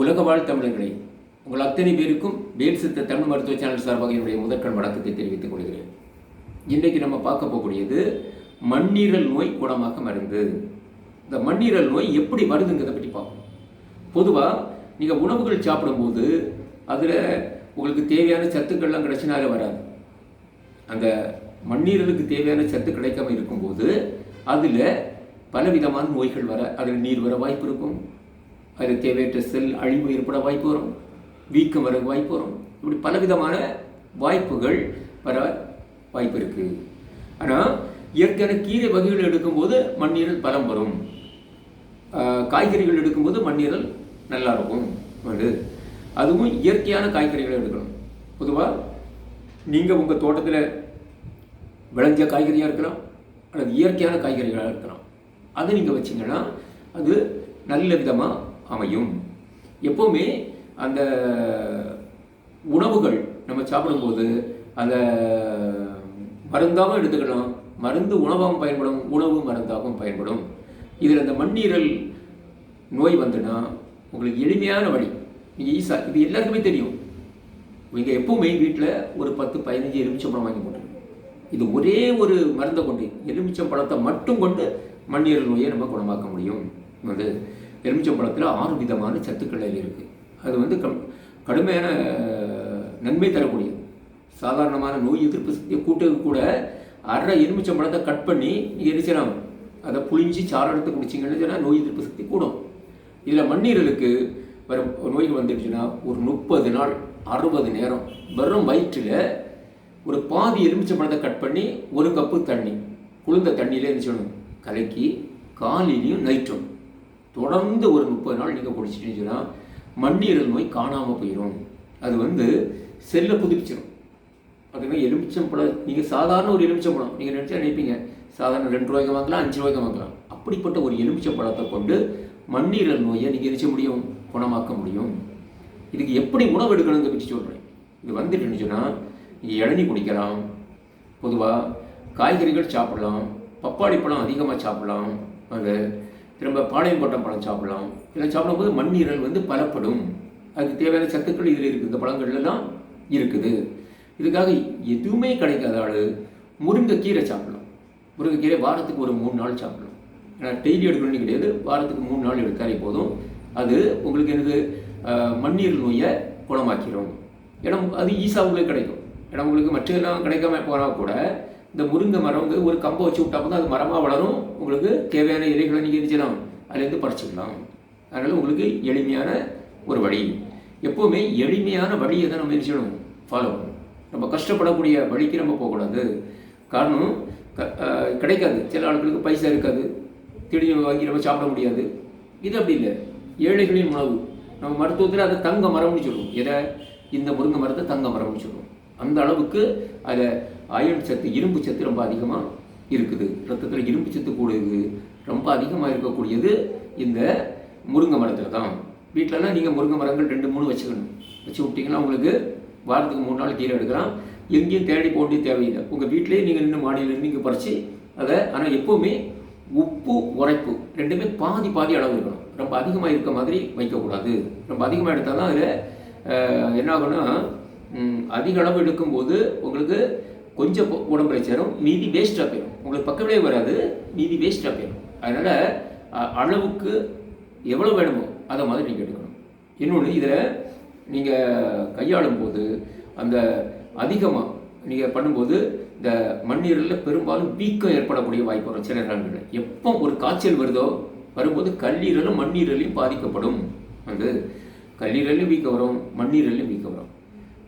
உலக வாழ் தமிழர்களை உங்கள் அத்தனை பேருக்கும் வேல் சித்த தமிழ் மருத்துவ சேனல் சார்பாக என்னுடைய முதற்கண் வணக்கத்தை தெரிவித்துக் கொள்கிறேன். இன்றைக்கு நம்ம பார்க்க போகக்கூடியது மண்ணீரல் நோய் குணமாக்க மருந்து. இந்த மண்ணீரல் நோய் எப்படி வருதுங்கிறத பற்றி பார்ப்போம். பொதுவாக நீங்கள் உணவுகள் சாப்பிடும்போது அதில் உங்களுக்கு தேவையான சத்துக்கள்லாம் கிடைச்சினாலே வராது. அந்த மண்ணீரலுக்கு தேவையான சத்து கிடைக்காம இருக்கும்போது அதில் பலவிதமான நோய்கள் வர அதில் நீர் வர வாய்ப்பு இருக்கும். அது தேவையற்ற செல் அழிவு ஏற்பட வாய்ப்பு வரும். வீக்கம் வர வாய்ப்பு வரும். இப்படி பலவிதமான வாய்ப்புகள் வர வாய்ப்பு இருக்குது ஆனால் இயற்கையான கீரை வகைகள் எடுக்கும்போது மண்ணீரல் பலம் வரும். காய்கறிகள் எடுக்கும்போது மண்ணீரல் நல்லா இருக்கும். அது அதுவும் இயற்கையான காய்கறிகளை எடுக்கணும். பொதுவாக நீங்கள் உங்கள் தோட்டத்தில் விளைஞ்ச காய்கறியாக இருக்கலாம் அல்லது இயற்கையான காய்கறிகளாக இருக்கலாம். அதை நீங்கள் வச்சிங்கன்னா அது நல்ல விதமாக அமையும். எப்போவுமே அந்த உணவுகள் நம்ம சாப்பிடும்போது அந்த மருந்தாகவும் எடுத்துக்கலாம். மருந்து உணவாகவும் பயன்படும் உணவு மருந்தாகவும் பயன்படும். இதில் அந்த மண்ணீரல் நோய் வந்துன்னா உங்களுக்கு எளிமையான வழி. நீங்கள் ஈஸா இது எல்லாருக்குமே தெரியும். நீங்கள் எப்பவுமே வீட்டில் ஒரு பத்து பதினஞ்சு எலுமிச்சம்பழம் வாங்கி போட்டுருங்க இது ஒரே ஒரு மருந்தை கொண்டு எலுமிச்சம்பழத்தை மட்டும் கொண்டு மண்ணீரல் நோயை நம்ம குணமாக்க முடியும். வந்து எலுமிச்சம்பழத்தில் ஆறு விதமான சத்துக்கள் இருக்குது அது வந்து கம் கடுமையான நன்மை தரக்கூடியது. சாதாரணமான நோய் எதிர்ப்பு சக்தியை கூட்டது கூட அரை எலுமிச்சம்பழத்தை கட் பண்ணி நீங்கள் எரிச்சிடலாம் அதை புளிஞ்சு சாறு எடுத்து குடிச்சிங்கன்னு சொன்னால் நோய் எதிர்ப்பு சக்தி கூடும். இதில் மண்ணீரலுக்கு வரும் நோய்கள் வந்துடுச்சுன்னா ஒரு முப்பது நாள் அறுபது நேரம் வெறும் வயிற்றில் ஒரு பாதி எலுமிச்சம்பழத்தை கட் பண்ணி ஒரு கப்பு தண்ணி குளிர்ந்த தண்ணியில் என்ன செய்யணும்? கலக்கி காலையிலையும் நைட்டும் தொடர்ந்து ஒரு முப்பது நாள் நீங்கள் குடிச்சிட்டீங்கன்னு சொன்னால் மண்ணீரல் நோய் காணாமல் போயிடும் அது வந்து செல்லை புதுப்பிச்சிடும் அதுவே எலுமிச்சம்பழம் நீங்கள் சாதாரண ஒரு எலுமிச்சம்பழம் நீங்கள் நினச்சா நினைப்பீங்க சாதாரண ரெண்டு ரூபாய்க்கு வாங்கலாம் அஞ்சு ரூபாய்க்கு வாங்கலாம். அப்படிப்பட்ட ஒரு எலுமிச்சம்பழத்தை கொண்டு மண்ணீரல் நோயை நீங்கள் எரிச்ச முடியும் குணமாக்க முடியும். இதுக்கு எப்படி உணவு எடுக்கணுங்கிறத பற்றி சொல்கிறேன் இது வந்துட்டுன்னு சொன்னால் நீங்கள் குடிக்கலாம். பொதுவாக காய்கறிகள் சாப்பிடலாம். பப்பாளி பழம் அதிகமாக சாப்பிடலாம். அது நம்ம பாளையம் போட்ட பழம் சாப்பிடலாம். இதெல்லாம் சாப்பிடும்போது மண்ணீரல் வந்து பலப்படும். அதுக்கு தேவையான சத்துக்கள் இதில் இருக்குது இந்த பழங்கள்லாம் இருக்குது. இதுக்காக எதுவுமே கிடைக்காத ஆள் முருங்கைக்கீரை சாப்பிடலாம். முருங்கைக்கீரை வாரத்துக்கு ஒரு மூணு நாள் சாப்பிடலாம். ஏன்னா டெய்லி எடுக்கணும்னு கிடையாது. வாரத்துக்கு மூணு நாள் எடுத்தாலே போதும். அது உங்களுக்கு என்னது? மண்ணீரல் நோயை குணமாக்கிடும் ஏன்னா அது ஈஸாக உங்களுக்கு கிடைக்கும். ஏன்னா உங்களுக்கு மற்றதெல்லாம் கிடைக்காம போனால் கூட இந்த முருங்கை மரம் வந்து ஒரு கம்பை வச்சு விட்டா அது மரமாக வளரும் உங்களுக்கு தேவையான இலைகளை நீங்கள் இருந்துச்சலாம் அதுலேருந்து பறிச்சுக்கலாம். அதனால் உங்களுக்கு எளிமையான ஒரு வழி. எப்போவுமே எளிமையான வழியை தான் நம்ம என்ன ஃபாலோ பண்ணணும் நம்ம கஷ்டப்படக்கூடிய வழிக்கு நம்ம போகக்கூடாது. காரணம் க- கிடைக்காது. சில ஆட்களுக்கு பைசா இருக்காது. திடீர்னு வாங்கி நம்ம சாப்பிட முடியாது. இது அப்படி இல்லை. ஏழைகளின் உணவு. நம்ம மருத்துவத்தில் அதை தங்க மரம்னு சொல்லுவோம். எதை? இந்த முருங்கை மரத்தை தங்க மரம்னு சொல்லுவோம். அந்த அளவுக்கு அதில் அயன் சத்து இரும்பு சத்து ரொம்ப அதிகமாக இருக்குது. ரத்தத்தில் இரும்பு சத்து கூடுது ரொம்ப அதிகமாக இருக்கக்கூடியது இந்த முருங்கை மரத்தில் தான். வீட்டிலலாம் நீங்கள் முருங்கை மரங்கள் ரெண்டு மூணு வச்சுக்கணும். வச்சு விட்டிங்கன்னா உங்களுக்கு வாரத்துக்கு மூணு நாள் கீரை எடுக்கலாம். எங்கேயும் தேடி போண்டி தேவையில்லை. உங்கள் வீட்டிலேயே நீங்கள் நின்று மாடியில் நீங்கள் பறித்து அதை ஆனால் எப்போவுமே உப்பு உரைப்பு ரெண்டுமே பாதி பாதி அளவு இருக்கணும். ரொம்ப அதிகமாக இருக்க மாதிரி வைக்கக்கூடாது. ரொம்ப அதிகமாக எடுத்தால் தான் அதில் என்ன ஆகும்னா அதிக அளவு எடுக்கும்போது உங்களுக்கு கொஞ்சம் உடம்புல சேரும். மீதி வேஸ்ட்டாக போயிடும் உங்களுக்கு பக்கமே வராது. மீதி வேஸ்ட்டாக போயிடும் அதனால் அளவுக்கு எவ்வளோ வேணுமோ அதை மாதிரி நீங்கள் எடுக்கணும். இன்னொன்று இதில் நீங்கள் கையாளும் போது அந்த அதிகமாக நீங்கள் பண்ணும்போது இந்த மண்ணீரலில் பெரும்பாலும் வீக்கம் ஏற்படக்கூடிய வாய்ப்பு வரும் சில நேரங்களில். எப்போ ஒரு காய்ச்சல் வருதோ வரும்போது கல்லீரலும் மண்ணீரலையும் பாதிக்கப்படும். வந்து கல்லீரலையும் வீக்கம் வரும் மண்ணீரலையும் வீக்கம் வரும்.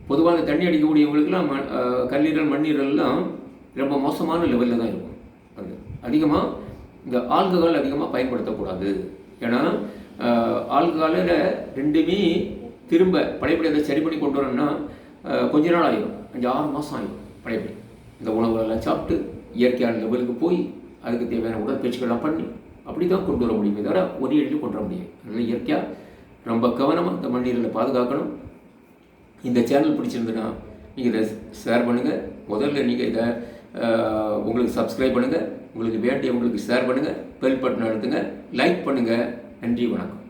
பொதுவாக தண்ணி அடிக்கக்கூடியவங்களுக்குலாம் ம- கல்லீரல் மண்ணீரல்லாம் ரொம்ப மோசமான லெவலில் தான் இருக்கும். அது அதிகமாக இந்த ஆல்கஹால் அதிகமாக பயன்படுத்தக்கூடாது. ஏன்னா ஆல்கஹாலில் ரெண்டுமே திரும்ப பழையபடி அதை சரி பண்ணி கொண்டு வரணும்னா கொஞ்ச நாள் ஆயிடும் அஞ்சு ஆறு மாதம் ஆயிடும் படைப்படி. இந்த உணவுகளெல்லாம் சாப்பிட்டு இயற்கையான லெவலுக்கு போய் அதுக்கு தேவையான உடற்பயிற்சிகள்லாம் பண்ணி அப்படி தான் கொண்டு வர முடியுமே தவிர ஒரே எழுதி கொண்டு வர முடியும் அதனால் இயற்கையாக ரொம்ப கவனமாக இந்த மண்ணீரலை பாதுகாக்கணும். இந்த சேனல் பிடிச்சிருந்துன்னா நீங்கள் இதை ஷேர் பண்ணுங்கள் முதல்ல நீங்கள் இதை உங்களுக்கு சப்ஸ்கிரைப் பண்ணுங்கள் உங்களுக்கு வேண்டிய உங்களுக்கு ஷேர் பண்ணுங்கள் பெல் பட்டன் அழுத்துங்க. லைக் பண்ணுங்கள் நன்றி வணக்கம்.